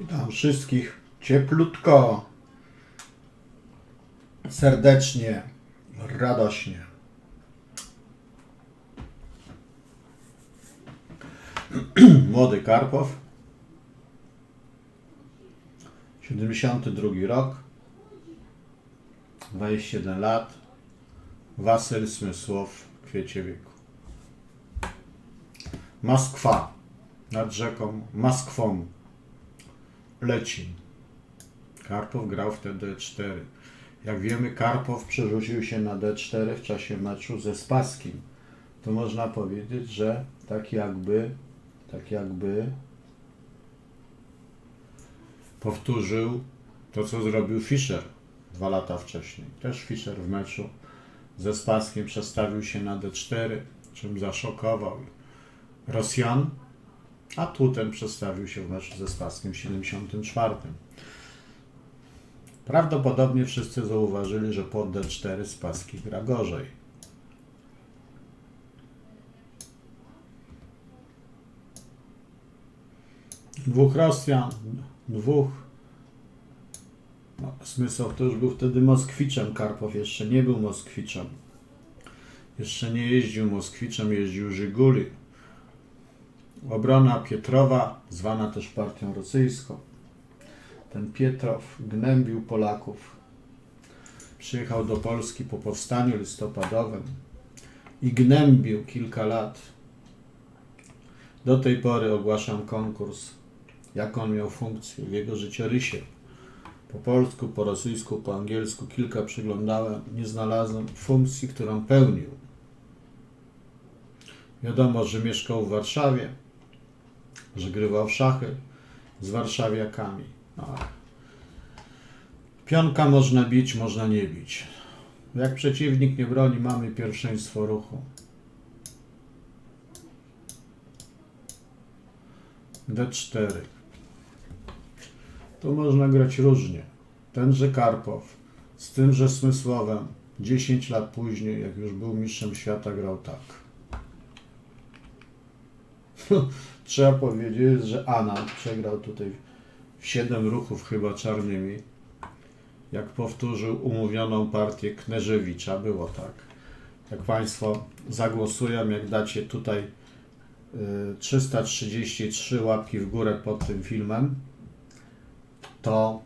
Witam wszystkich cieplutko, serdecznie, radośnie. Młody Karpow, 72 rok, 21 lat, Wasyl Smysłow, kwiecie wieku. Moskwa, nad rzeką Moskwą, leci. Karpow grał wtedy D4. Jak wiemy, Karpow przerzucił się na D4 w czasie meczu ze Spaskim. To można powiedzieć, że tak jakby, tak jakby powtórzył to, co zrobił Fischer dwa lata wcześniej. Też Fischer w meczu ze Spaskiem przestawił się na D4, czym zaszokował Rosjan, a tu ten przestawił się w meczu ze Spaskiem w 74. Prawdopodobnie wszyscy zauważyli, że pod D4 Spaski gra gorzej. Dwóch Rosjan, dwóch. No, Smysłow to już był wtedy Moskwiczem, Karpow jeszcze nie był Moskwiczem. Jeszcze nie jeździł Moskwiczem, jeździł Żyguli. Obrona Pietrowa, zwana też partią rosyjską. Ten Pietrow gnębił Polaków. Przyjechał do Polski po powstaniu listopadowym i gnębił kilka lat. Do tej pory ogłaszam konkurs, jaką on miał funkcję w jego życiorysie. Po polsku, po rosyjsku, po angielsku kilka przyglądałem, nie znalazłem funkcji, którą pełnił. Wiadomo, że mieszkał w Warszawie, że grywał w szachy z warszawiakami. Ach. Pionka można bić, można nie bić. Jak przeciwnik nie broni, mamy pierwszeństwo ruchu. D4. Tu można grać różnie. Tenże Karpow z tymże Smysłowem 10 lat później, jak już był mistrzem świata, grał tak. Trzeba powiedzieć, że Anand przegrał tutaj w 7 ruchów chyba czarnymi. Jak powtórzył umówioną partię Kneżewicza, było tak. Jak Państwo zagłosują, jak dacie tutaj y, 333 łapki w górę pod tym filmem, to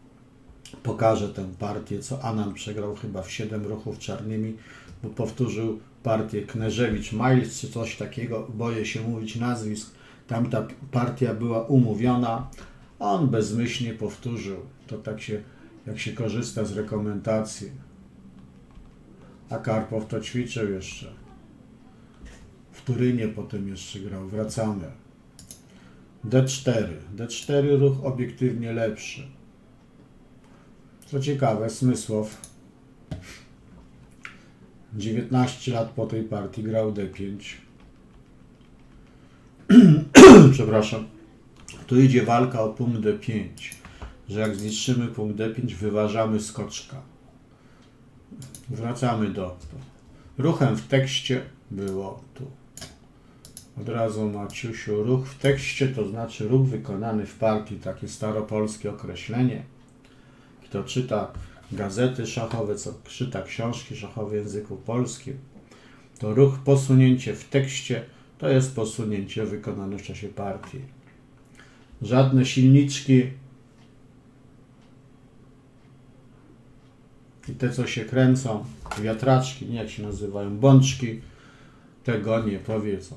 pokażę tę partię, co Anand przegrał chyba w 7 ruchów czarnymi, bo powtórzył partię Kneżewicz-Miles czy coś takiego, boję się mówić nazwisk. Tamta partia była umówiona, a on bezmyślnie powtórzył. To tak się, jak się korzysta z rekomendacji. A Karpow to ćwiczył jeszcze. W Turynie potem jeszcze grał. Wracamy. D4. D4 ruch obiektywnie lepszy. Co ciekawe, Smysłow 19 lat po tej partii grał D5. Przepraszam. Tu idzie walka o punkt D5. Że jak zniszczymy punkt D5, wyważamy skoczka. Wracamy do. Ruchem w tekście było tu. Od razu Maciusiu, ruch w tekście to znaczy ruch wykonany w partii, takie staropolskie określenie. Kto czyta gazety szachowe, co czyta książki szachowe w języku polskim, to ruch posunięcie w tekście to jest posunięcie wykonane w czasie partii. Żadne silniczki i te, co się kręcą, wiatraczki, nie jak się nazywają, bączki, tego nie powiedzą.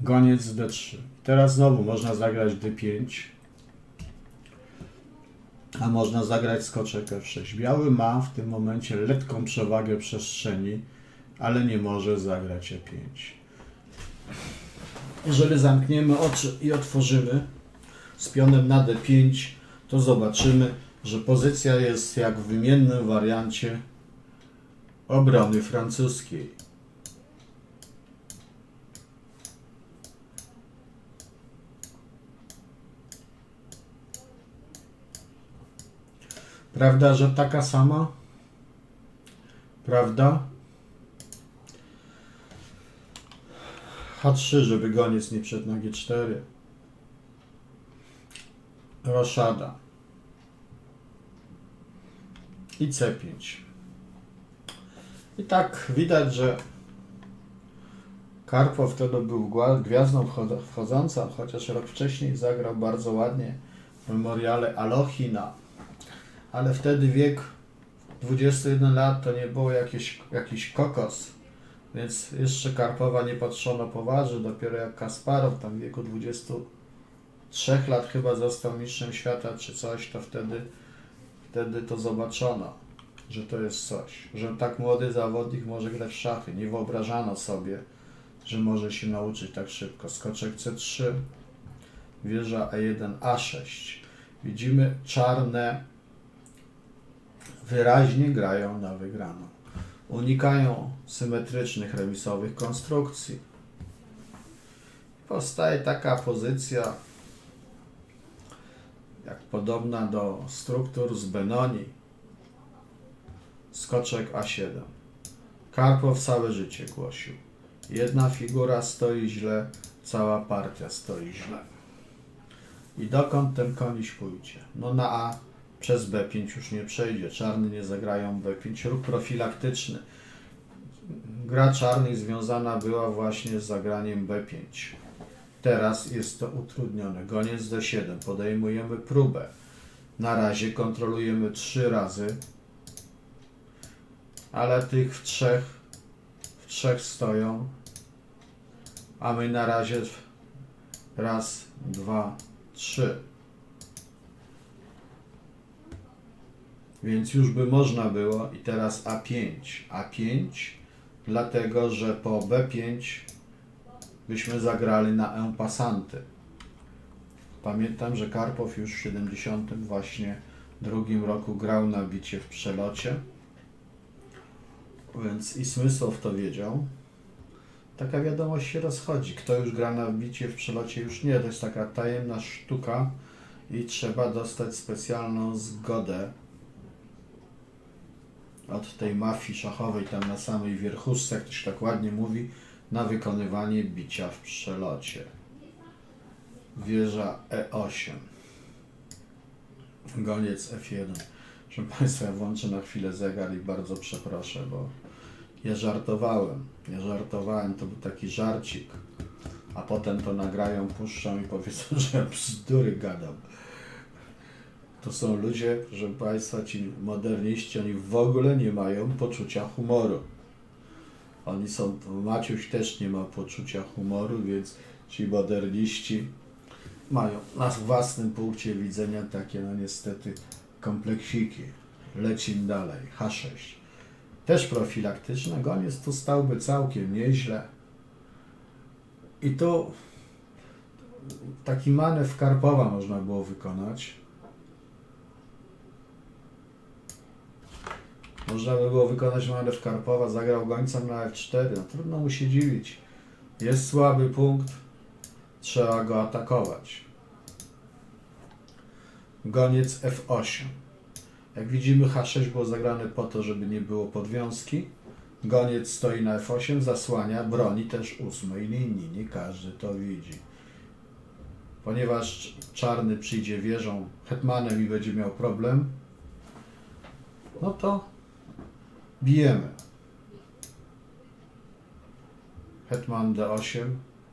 Goniec D3. Teraz znowu można zagrać D5, a można zagrać skoczek F6. Biały ma w tym momencie lekką przewagę przestrzeni, ale nie może zagrać E5. Jeżeli zamkniemy oczy i otworzymy z pionem na D5, to zobaczymy, że pozycja jest jak w wymiennym wariancie obrony francuskiej. Prawda, że taka sama? Prawda? H3, żeby goniec nie wszedł na G4. roszada i C5. I tak widać, że Karpow wtedy był gwiazdą wchod- wchodzącą, chociaż rok wcześniej zagrał bardzo ładnie w memoriale Alochina. Ale wtedy wiek 21 lat to nie było jakieś, jakiś kokos, więc jeszcze Karpowa nie patrzono poważnie, dopiero jak Kasparow tam w wieku 23 lat chyba został mistrzem świata czy coś, to wtedy, wtedy to zobaczono, że to jest coś, że tak młody zawodnik może grać w szachy. Nie wyobrażano sobie, że może się nauczyć tak szybko. Skoczek C3, wieża E1, A6. Widzimy czarne wyraźnie grają na wygraną. Unikają symetrycznych remisowych konstrukcji. Powstaje taka pozycja, jak podobna do struktur z Benoni. Skoczek A7. Karpow całe życie głosił. Jedna figura stoi źle, cała partia stoi źle. I dokąd ten koniś pójdzie? No na A przez B5 już nie przejdzie. Czarny nie zagrają B5. Ruch profilaktyczny. Gra czarnych związana była właśnie z zagraniem B5. Teraz jest to utrudnione. Goniec D7. Podejmujemy próbę. Na razie kontrolujemy trzy razy, ale tych w trzech, w trzech stoją, a my na razie raz, dwa, trzy. Więc już by można było i teraz A5. A5 dlatego, że po B5 byśmy zagrali na E pasanty. Pamiętam, że Karpow już w 70 właśnie drugim roku grał na bicie w przelocie. Więc i Smysłow to wiedział. Taka wiadomość się rozchodzi. Kto już gra na bicie w przelocie, już nie. To jest taka tajemna sztuka i trzeba dostać specjalną zgodę od tej mafii szachowej tam na samej wierchuszce, jak to się tak ładnie mówi, na wykonywanie bicia w przelocie. Wieża E8. Goniec F1. Proszę Państwa, ja włączę na chwilę zegar i bardzo przeproszę, bo ja żartowałem. Ja żartowałem, to był taki żarcik. A potem to nagrają, puszczą i powiedzą, że ja bzdury gadam. To są ludzie, proszę Państwa, ci moderniści, oni w ogóle nie mają poczucia humoru. Oni są, Maciuś też nie ma poczucia humoru, więc ci moderniści mają na własnym punkcie widzenia takie, no niestety, kompleksiki. Lecim dalej. H6. Też profilaktyczne. Goniec tu stałby całkiem nieźle. I tu taki manewr Karpowa można było wykonać. Można by było wykonać manewr Karpowa, zagrał gońcem na F4. No, trudno mu się dziwić. Jest słaby punkt, trzeba go atakować. Goniec F8. Jak widzimy H6 było zagrane po to, żeby nie było podwiązki. Goniec stoi na F8, zasłania, broni też ósmej linii. Nie każdy to widzi. Ponieważ czarny przyjdzie wieżą hetmanem i będzie miał problem, no to bijemy. Hetman D8,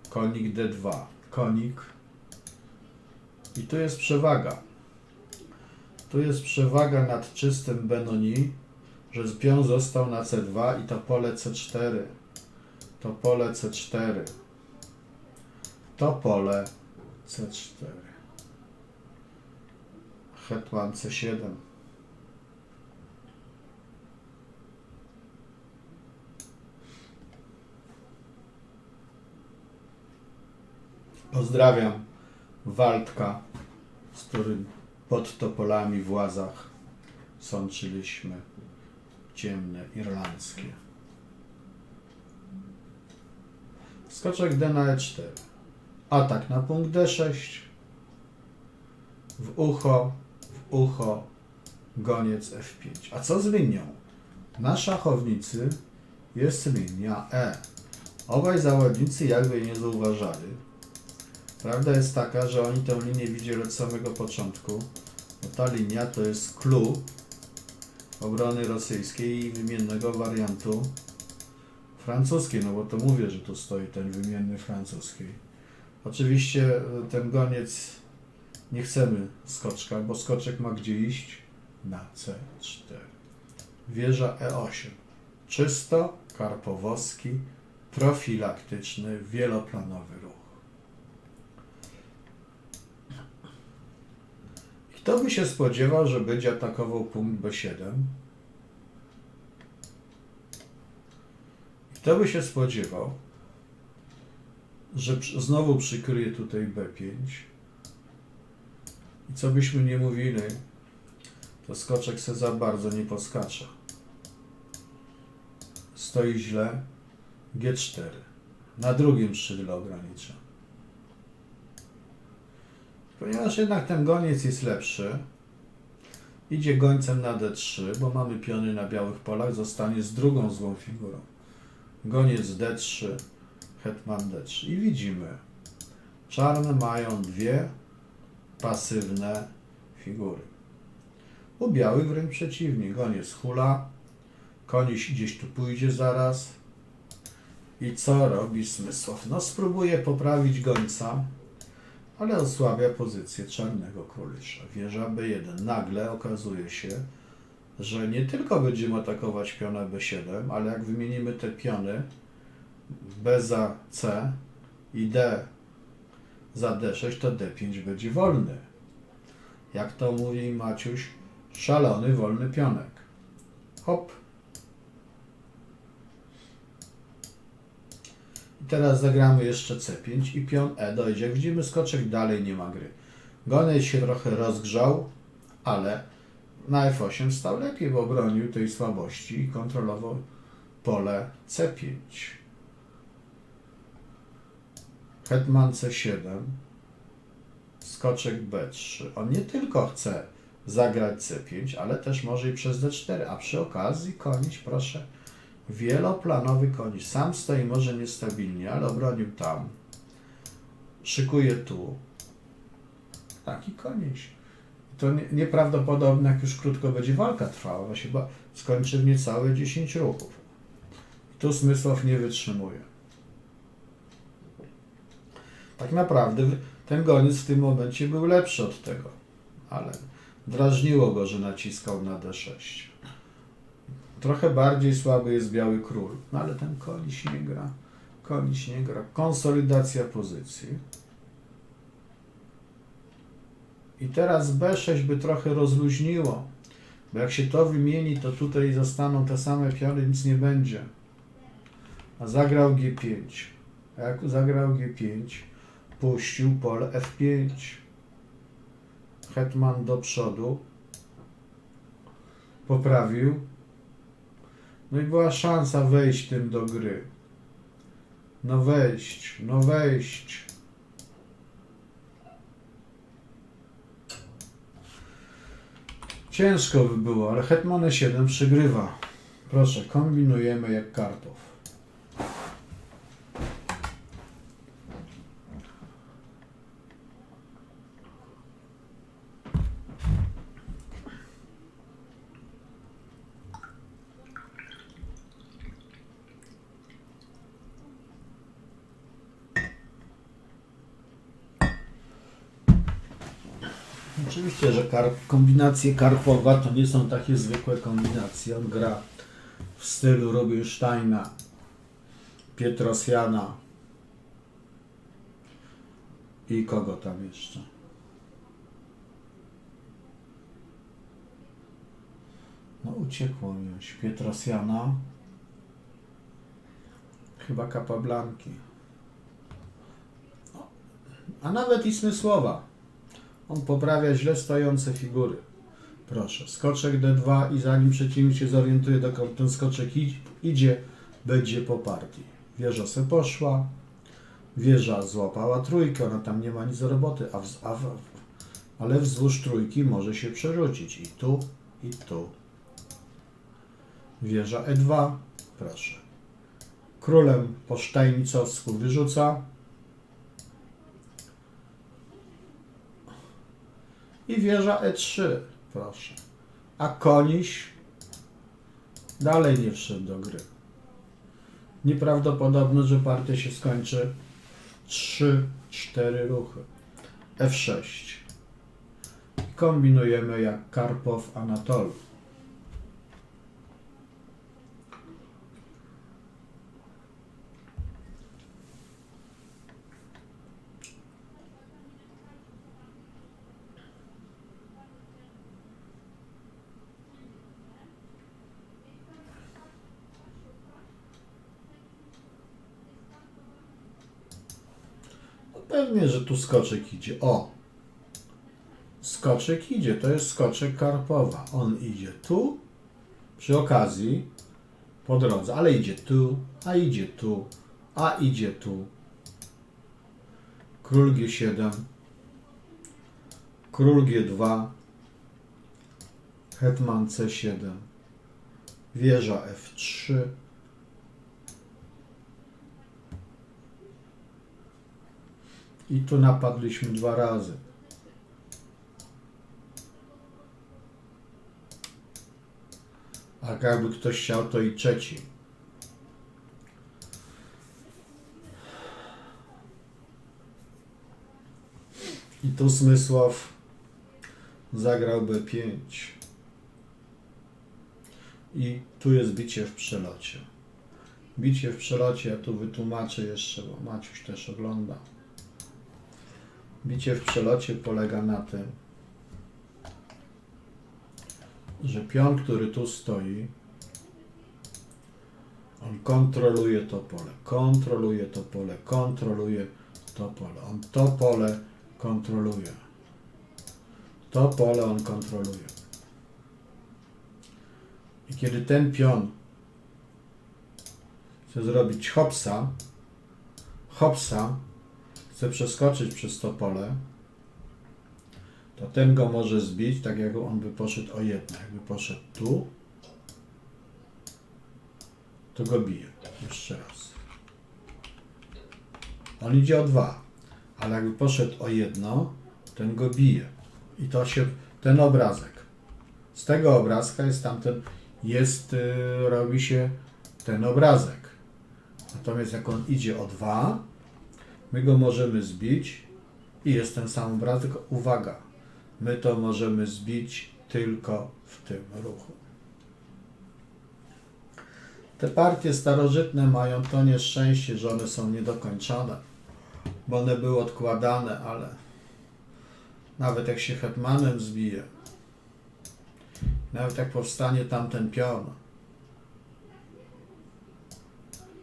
konik D2, konik. I tu jest przewaga. Tu jest przewaga nad czystym Benoni, że pion został na C2 i to pole C4. To pole C4. To pole C4. Hetman C7. Pozdrawiam Waldka, z którym pod topolami w łazach sączyliśmy ciemne irlandzkie. Skoczek D na E4. Atak na punkt D6. W ucho, w ucho, goniec F5. A co z linią? Na szachownicy jest linia E. Obaj zawodnicy jakby nie zauważali, Prawda jest taka, że oni tę linię widzieli od samego początku. Ta linia to jest clue obrony rosyjskiej i wymiennego wariantu francuskiej, no bo to mówię, że tu stoi ten wymienny francuski. Oczywiście e, ten goniec nie chcemy skoczka, bo skoczek ma gdzie iść? Na C4. Wieża E8. Czysto karpowowski, profilaktyczny, wieloplanowy ruch. Kto by się spodziewał, że będzie atakował punkt B7? Kto by się spodziewał, że znowu przykryje tutaj B5? I co byśmy nie mówili, to skoczek se za bardzo nie poskacza. Stoi źle. G4. Na drugim skrzydle ogranicza. Ponieważ jednak ten goniec jest lepszy, idzie gońcem na D3, bo mamy piony na białych polach, zostanie z drugą złą figurą. Goniec D3, hetman D3. I widzimy, czarne mają dwie pasywne figury. U białych wręcz przeciwnie. Goniec hula, koniś gdzieś tu pójdzie zaraz. I co robi Smysłow? No spróbuje poprawić gońca, ale osłabia pozycję czarnego królicza. Wieża B1. Nagle okazuje się, że nie tylko będziemy atakować piona B7, ale jak wymienimy te piony B za C i D za D6, to D5 będzie wolny. Jak to mówi Maciuś, szalony, wolny pionek. Hop. I teraz zagramy jeszcze C5 i pion E dojdzie. Widzimy, skoczek dalej nie ma gry. Goniec się trochę rozgrzał, ale na F8 stał lepiej, bo bronił tej słabości i kontrolował pole C5. Hetman C7, skoczek B3. On nie tylko chce zagrać C5, ale też może i przez D4, a przy okazji konić, proszę, wieloplanowy konić. Sam stoi może niestabilnie, ale obronił tam. Szykuje tu. Taki koniś. To nie, nieprawdopodobne, jak już krótko będzie walka trwała. Ona się skończy w niecałe 10 ruchów. Tu Smysław nie wytrzymuje. Tak naprawdę ten goniec w tym momencie był lepszy od tego, ale drażniło go, że naciskał na D6. Trochę bardziej słaby jest biały król, no ale ten koniś nie gra. Koniś nie gra. Konsolidacja pozycji. I teraz B6 by trochę rozluźniło, bo jak się to wymieni, to tutaj zostaną te same piony, nic nie będzie. A zagrał G5. A jak zagrał G5, puścił pole F5. Hetman do przodu. Poprawił. No i była szansa wejść tym do gry. No wejść, no wejść. Ciężko by było, ale Hetman 7 przygrywa. Proszę, kombinujemy jak Karpow. Kombinacje Karpowa to nie są takie zwykłe kombinacje. On gra w stylu Rubinsteina, Pietrosjana i kogo tam jeszcze. No uciekło mi już. Pietrosjana, chyba Capablanki. No, A nawet i Smysłowa. On poprawia źle stojące figury. Proszę, skoczek D2 i zanim przeciwnik się zorientuje, dokąd ten skoczek idzie, będzie po partii. Wieża se poszła, wieża złapała trójkę, ona tam nie ma nic do roboty, a, w, a w, ale wzdłuż trójki może się przerzucić i tu, i tu. Wieża E2, proszę. Królem po sztajnicowsku wyrzuca, i wieża E3, proszę. A koniś dalej nie wszedł do gry. Nieprawdopodobne, że partia się skończy 3-4 ruchy. F6. Kombinujemy jak Karpow Anatol. No pewnie, że tu skoczek idzie. O! Skoczek idzie, to jest skoczek Karpowa. On idzie tu, przy okazji, po drodze, ale idzie tu, a idzie tu, a idzie tu. Król G7, król G2, hetman C7, wieża F3, i tu napadliśmy dwa razy. A jakby ktoś chciał, to i trzeci. I tu Smysław zagrał B5. I tu jest bicie w przelocie. Bicie w przelocie, ja tu wytłumaczę jeszcze, bo Maciuś też ogląda. Bicie w przelocie polega na tym, że pion, który tu stoi, on kontroluje to pole, kontroluje to pole, kontroluje to pole. On to pole kontroluje. To pole on kontroluje. I kiedy ten pion chce zrobić hopsa, hopsa, chce przeskoczyć przez to pole, to ten go może zbić, tak jak on by poszedł o jedno. Jakby poszedł tu, to go bije. Jeszcze raz. On idzie o dwa, ale jakby poszedł o jedno, ten go bije. I to się, ten obrazek. Z tego obrazka jest tamten, jest, yy, robi się ten obrazek. Natomiast jak on idzie o dwa, my go możemy zbić i jest ten sam obrazek. Uwaga, my to możemy zbić tylko w tym ruchu. Te partie starożytne mają to nieszczęście, że one są niedokończone, bo one były odkładane, ale nawet jak się hetmanem zbije, nawet jak powstanie tamten pion,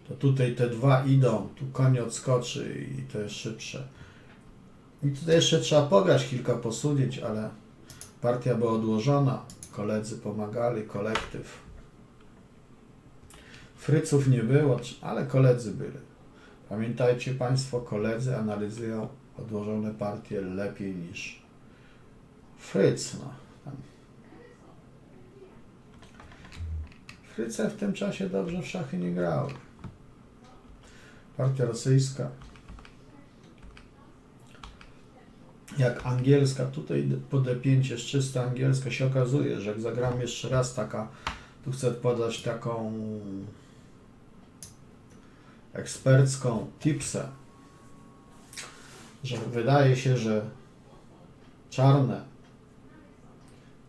to tutaj te dwa idą, tu koń odskoczy i to jest szybsze. I tutaj jeszcze trzeba pograć kilka posunięć, ale partia była odłożona, koledzy pomagali, kolektyw. Fryców nie było, ale koledzy byli. Pamiętajcie Państwo, koledzy analizują odłożone partie lepiej niż Fryc. No. Fryce w tym czasie dobrze w szachy nie grały. Partia rosyjska. Jak angielska, tutaj po D5 jest czysta angielska, się okazuje, że jak zagram jeszcze raz taka, tu chcę podać taką ekspercką tipsę, że wydaje się, że czarne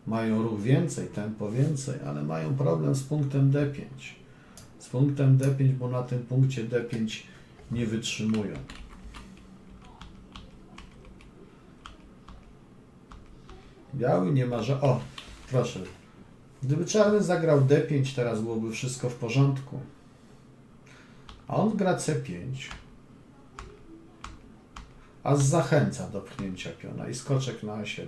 mają ruch więcej, tempo więcej, ale mają problem z punktem D5. Z punktem D5, bo na tym punkcie D5 nie wytrzymują. Biały nie ma, że... O, proszę. Gdyby czarny zagrał D5, teraz byłoby wszystko w porządku. A on gra C5. A zachęca do pchnięcia piona i skoczek na A7.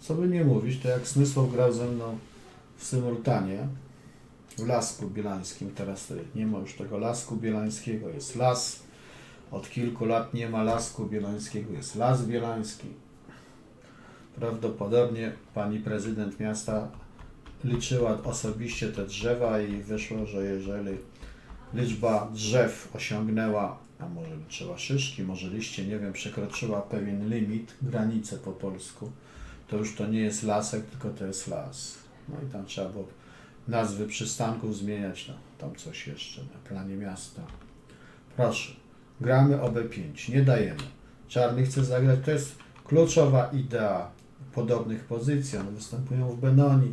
Co by nie mówić, to jak Smysław grał ze mną w symultanie, w Lasku Bielańskim, teraz nie ma już tego Lasku Bielańskiego, jest Las. Od kilku lat nie ma Lasku Bielańskiego, jest Las Bielański. Prawdopodobnie pani prezydent miasta liczyła osobiście te drzewa i wyszło, że jeżeli liczba drzew osiągnęła a może trzeba szyszki, może liście, nie wiem, przekroczyła pewien limit, granicę po polsku, to już to nie jest lasek, tylko to jest las. No i tam trzeba było nazwy przystanków zmieniać, no, tam coś jeszcze na planie miasta. Proszę, gramy o B5, nie dajemy. Czarny chce zagrać, to jest kluczowa idea podobnych pozycji. One występują w Benoni,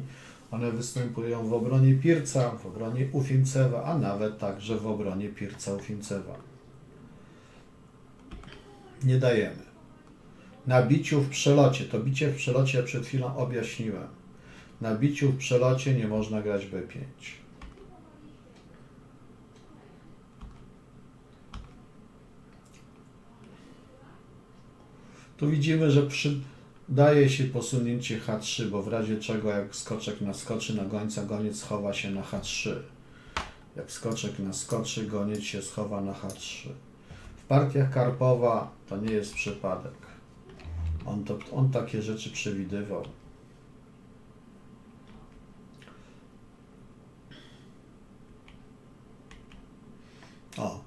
one występują w obronie Pirca, w obronie Ufimcewa, a nawet także w obronie Pirca Ufimcewa. Nie dajemy. Na biciu w przelocie, to bicie w przelocie przed chwilą objaśniłem. Na biciu w przelocie nie można grać B5. Tu widzimy, że przydaje się posunięcie H3, bo w razie czego jak skoczek naskoczy na gońca, goniec schowa się na H3. Jak skoczek naskoczy, goniec się schowa na H3. W partiach Karpowa to nie jest przypadek. On, to, on takie rzeczy przewidywał. O,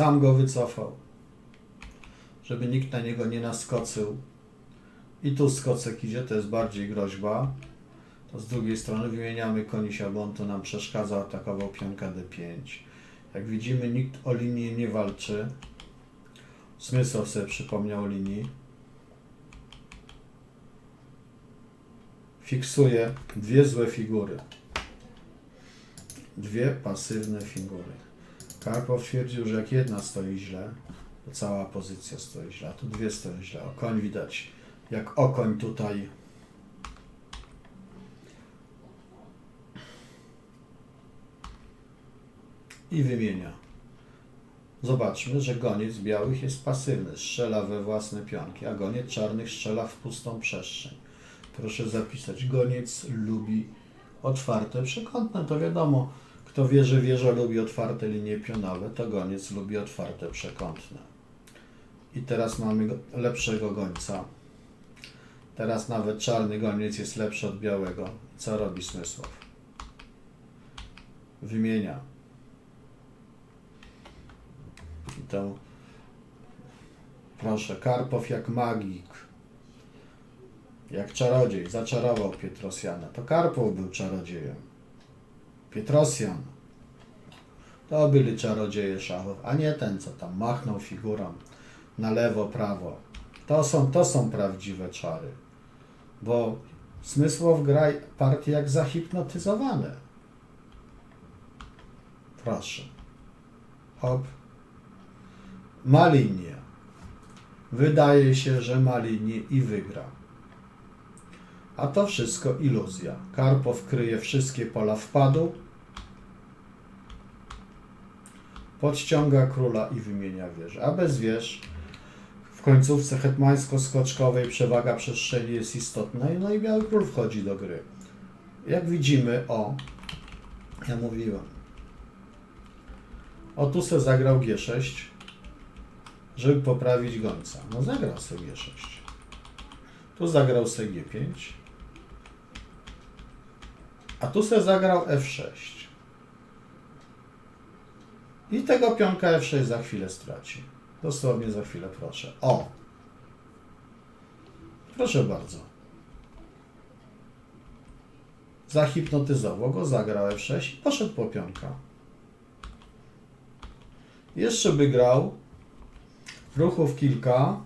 sam go wycofał, żeby nikt na niego nie naskoczył. I tu skocek idzie, to jest bardziej groźba. To z drugiej strony wymieniamy konisia, bo on to nam przeszkadza, atakował pionka D5. Jak widzimy, nikt o linię nie walczy. Smysłow sobie przypomniał linii. Fiksuje dwie złe figury. Dwie pasywne figury. Karpow twierdził, że jak jedna stoi źle, to cała pozycja stoi źle, a tu dwie stoją źle. O koń widać, jak okoń tutaj i wymienia. Zobaczmy, że goniec białych jest pasywny, strzela we własne pionki, a goniec czarnych strzela w pustą przestrzeń. Proszę zapisać, goniec lubi otwarte przekątne, to wiadomo, kto wie, że wieża lubi otwarte linie pionowe, to goniec lubi otwarte przekątne. I teraz mamy go- lepszego gońca. Teraz nawet czarny goniec jest lepszy od białego. Co robi Smysław? Wymienia. I to proszę, Karpow jak magik, jak czarodziej, zaczarował Pietrosjana. To Karpow był czarodziejem. Pietrosjan. To byli czarodzieje szachów, a nie ten, co tam machnął figurą na lewo, prawo. To są, to są prawdziwe czary. Bo Smysłow gra partie jak zahipnotyzowane. Proszę. Hop. Ma linię. Wydaje się, że ma linię i wygra. A to wszystko iluzja. Karpow kryje wszystkie pola wpadu, podciąga króla i wymienia wieżę. A bez wież w końcówce hetmańsko-skoczkowej przewaga przestrzeni jest istotna, no i biały król wchodzi do gry. Jak widzimy, o, ja mówiłem, o tu se zagrał G6, żeby poprawić gońca. No zagrał sobie G6. Tu zagrał sobie G5. A tu se zagrał F6. I tego pionka F6 za chwilę straci. Dosłownie za chwilę, proszę. O! Proszę bardzo. Zahipnotyzował go, zagrał F6 i poszedł po pionka. Jeszcze by grał. Ruchów kilka.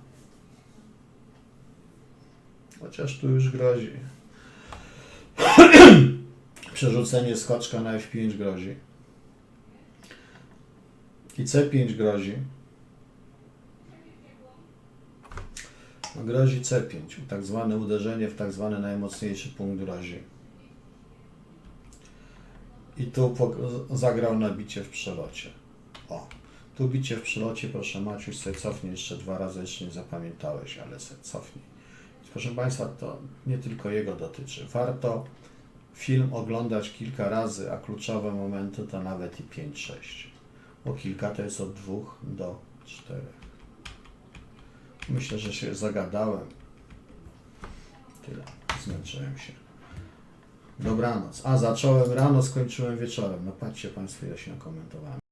Chociaż tu już grozi. Przerzucenie skoczka na F5 grozi. I C5 grozi. No, grozi C5. Tak zwane uderzenie w tak zwany najmocniejszy punkt grozi. I tu zagrał na bicie w przelocie. O, tu bicie w przelocie, proszę Maciuś, sobie cofnij jeszcze dwa razy, jeszcze nie zapamiętałeś, ale sobie cofnij. Proszę Państwa, to nie tylko jego dotyczy. Warto film oglądać kilka razy, a kluczowe momenty to nawet i 5-6. Bo kilka to jest od 2 do 4. Myślę, że się zagadałem. Tyle. Zmęczyłem się. Dobranoc. A, zacząłem rano, skończyłem wieczorem. No patrzcie Państwo, ile się nakomentowałem.